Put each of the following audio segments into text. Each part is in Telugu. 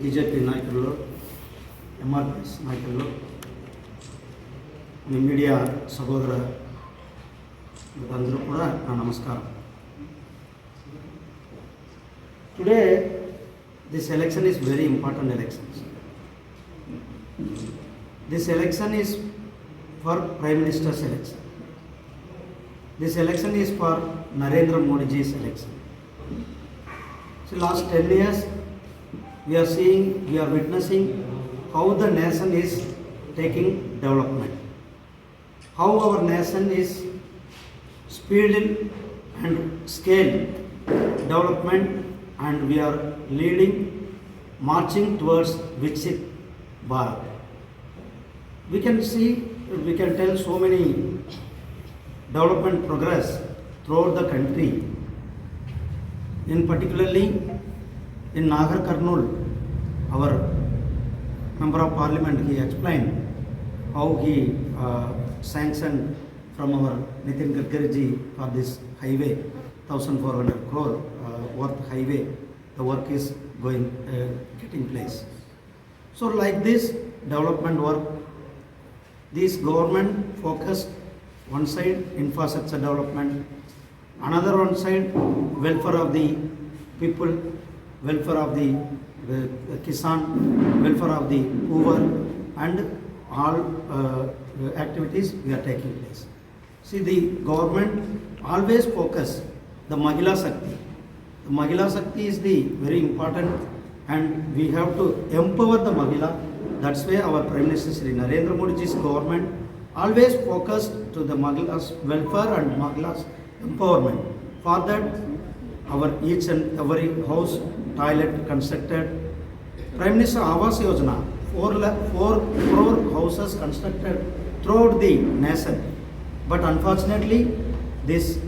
బీజేపీ నాయకుల్లో ఎంఆర్పిఎస్ నాయకుల్లో మీ మీడియా సహోదర అందరూ కూడా నా నమస్కారం. Today this election is very important elections this election is for prime ministers election this election is for Narendra Modiji's election so last ten years we are seeing, we are witnessing how the nation is taking development. How our nation is speeding and scale development and we are leading, marching towards Viksit Bharat. We can see, we can tell so many development progress throughout the country in particularly in Nagar our member of parliament, he explained how he uh, sanctioned from our Nitin Gadkari ji for this highway, 1400 crore uh, worth highway, the work is going, uh, getting place. So like this development work, this government focused one side infrastructure development, another one side welfare of the people, welfare of the uh, kisan, welfare of the poor and all uh, activities we are taking place. See the government always focus the Mahila Shakti. The Mahila Shakti is the very important and we have to empower the Mahila. That's why our Prime Minister Sri Narendra Modi's government always focused to the Mahila's welfare and Mahila's empowerment. For that, our each and every house toilet constructed. Prime Minister Awas Yojana, four, four crore houses constructed throughout the nation. But unfortunately, this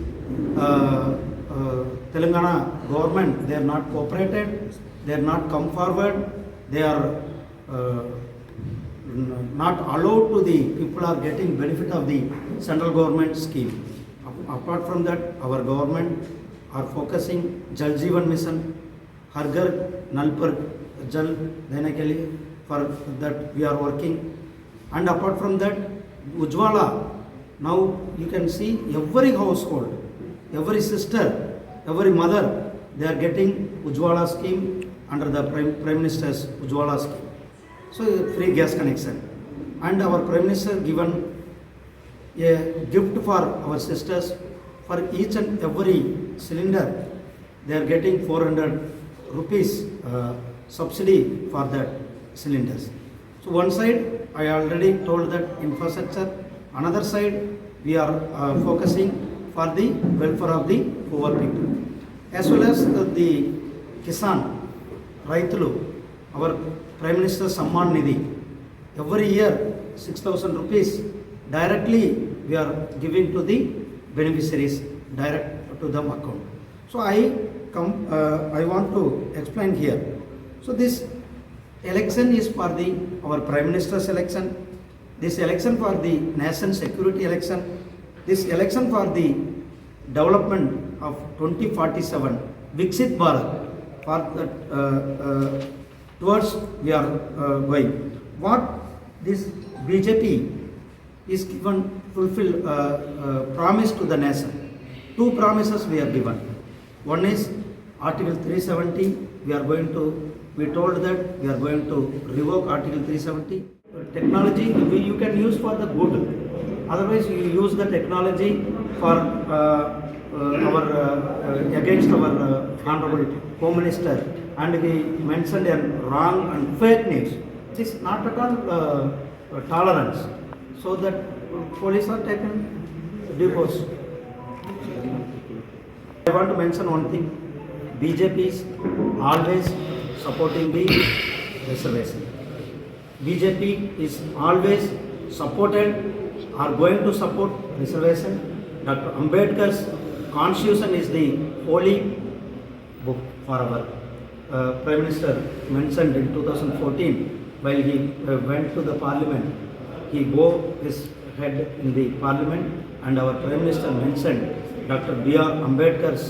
uh, uh, Telangana government, they are not cooperated, they are not come forward, they are uh, not allowed to the people are getting benefit of the central government scheme. Apart from that, our government are focusing Jal Jeevan Mission, हर घर नल पर जल देने के लिए for that we are working and apart from that Ujjwala now you can see every household every sister every mother they are getting Ujwala scheme under the Prime, Prime Minister's Ujwala scheme. So free gas connection. And our Prime Minister given a gift for our sisters for each and every cylinder. They are getting 400 rupees uh, subsidy for that cylinders. So one side, I already told that infrastructure. Another side, we are uh, focusing for the welfare of the poor people. As well as the, the Kisan, Raitulu, our Prime Minister Samman Nidhi. Every year, 6,000 rupees directly we are giving to the beneficiaries direct to the account. So I come, uh, I want to explain here. So this election is for the, our Prime Minister's election, this election for the nation security election, this election for the development of 2047, Viksit Bharat, for uh, uh, towards we are uh, going. What this BJP is given fulfill uh, uh, promise to the nation. Two promises we are given. One is Article 370, we are going to, we told that we are going to revoke Article 370. Technology you can use for the good. Otherwise, you use the technology for uh, uh, our, uh, uh, against our uh, Honorable Home Minister and he mentioned a wrong and fake news. It is not at all uh, tolerance. So that police are taken deposed. I want to mention one thing. BJP is always supporting the reservation. BJP is always supported or going to support reservation. Dr. Ambedkar's constitution is the holy book for our uh, Prime Minister mentioned in 2014 while he uh, went to the parliament. He bowed his head in the parliament and our Prime Minister mentioned Dr. B.R. Ambedkar's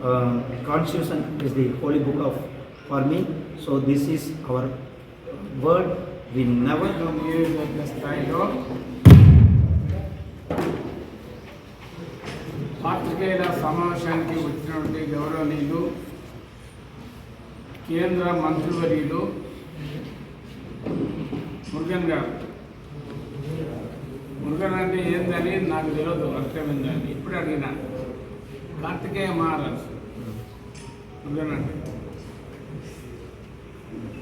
uh, constitution is the holy book of for me. So this is our word. We never నియోజకవర్గ స్థాయిలో పాత్రికేయుల సమావేశానికి వచ్చినటువంటి గౌరవనీయులు కేంద్ర మంత్రివర్యులు మురుగన్ గారు మురుగన్ అంటే ఏందని నాకు తెలియదు అర్థమైందని ఇప్పుడు అడిగినా. కార్తికేయ మహారాజు మురుగన్ అంటే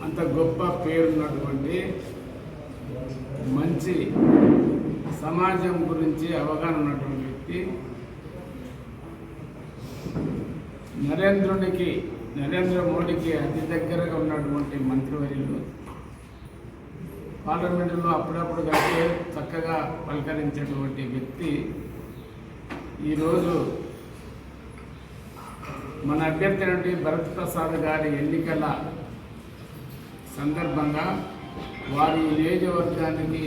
అంత గొప్ప పేరున్నటువంటి మంచి సమాజం గురించి అవగాహన ఉన్నటువంటి వ్యక్తి. నరేంద్రునికి నరేంద్ర మోడీకి అతి దగ్గరగా ఉన్నటువంటి మంత్రివర్యులు. పార్లమెంటులో అప్పుడప్పుడు కలిసి చక్కగా పలకరించేటువంటి వ్యక్తి ఈరోజు మన అభ్యర్థి నుండి భరత్ ప్రసాద్ గారి ఎన్నికల సందర్భంగా వారి నియోజకవర్గానికి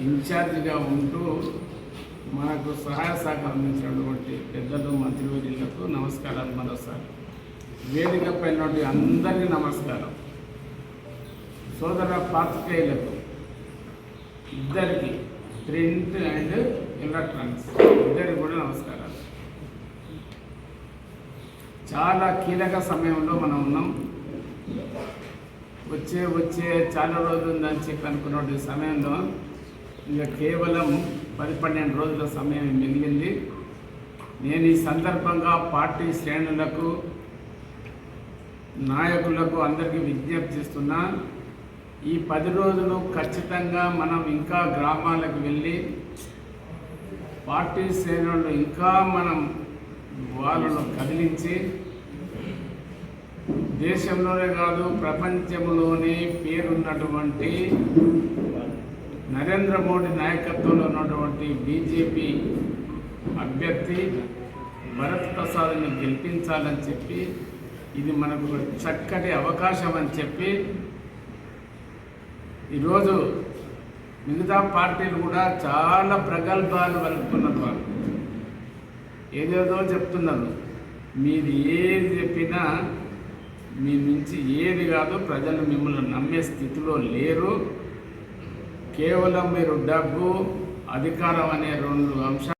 ఇన్ఛార్జిగా ఉంటూ మనకు సహాయ సహకారం అందించినటువంటి పెద్దలు మంత్రివర్యులకు నమస్కారాలు మరోసారి. వేదిక పైన అందరికీ నమస్కారం. సోదర పాత్రికేయులకు ఇద్దరికి ప్రింట్ అండ్ ఎలక్ట్రానిక్స్ ఇద్దరికి కూడా నమస్కారాలు. చాలా కీలక సమయంలో మనం ఉన్నాం. వచ్చే వచ్చే చాలా రోజులు ఉందని చెప్పి అనుకున్న సమయంలో ఇంకా కేవలం పది పన్నెండు రోజుల సమయం మిగిలింది. నేను ఈ సందర్భంగా పార్టీ శ్రేణులకు నాయకులకు అందరికీ విజ్ఞప్తి చేస్తున్నా. ఈ పది రోజులు ఖచ్చితంగా మనం ఇంకా గ్రామాలకు వెళ్ళి పార్టీ శ్రేణులను ఇంకా మనం వాళ్ళను కదిలించి దేశంలోనే కాదు ప్రపంచంలోనే పేరున్నటువంటి నరేంద్ర మోడీ నాయకత్వంలో ఉన్నటువంటి బీజేపీ అభ్యర్థి భరత్ ప్రసాద్ని గెలిపించాలని చెప్పి ఇది మనకు చక్కటి అవకాశం అని చెప్పి ఈరోజు మిగతా పార్టీలు కూడా చాలా ప్రగల్భాలు వలుపుతున్నారు వాళ్ళు. ఏదేదో చెప్తున్నారు మీరు ఏది చెప్పినా మీ నుంచి ఏది కాదు ప్రజలు మిమ్మల్ని నమ్మే స్థితిలో లేరు. కేవలం మీరు డబ్బు అధికారం అనే రెండు అంశాలు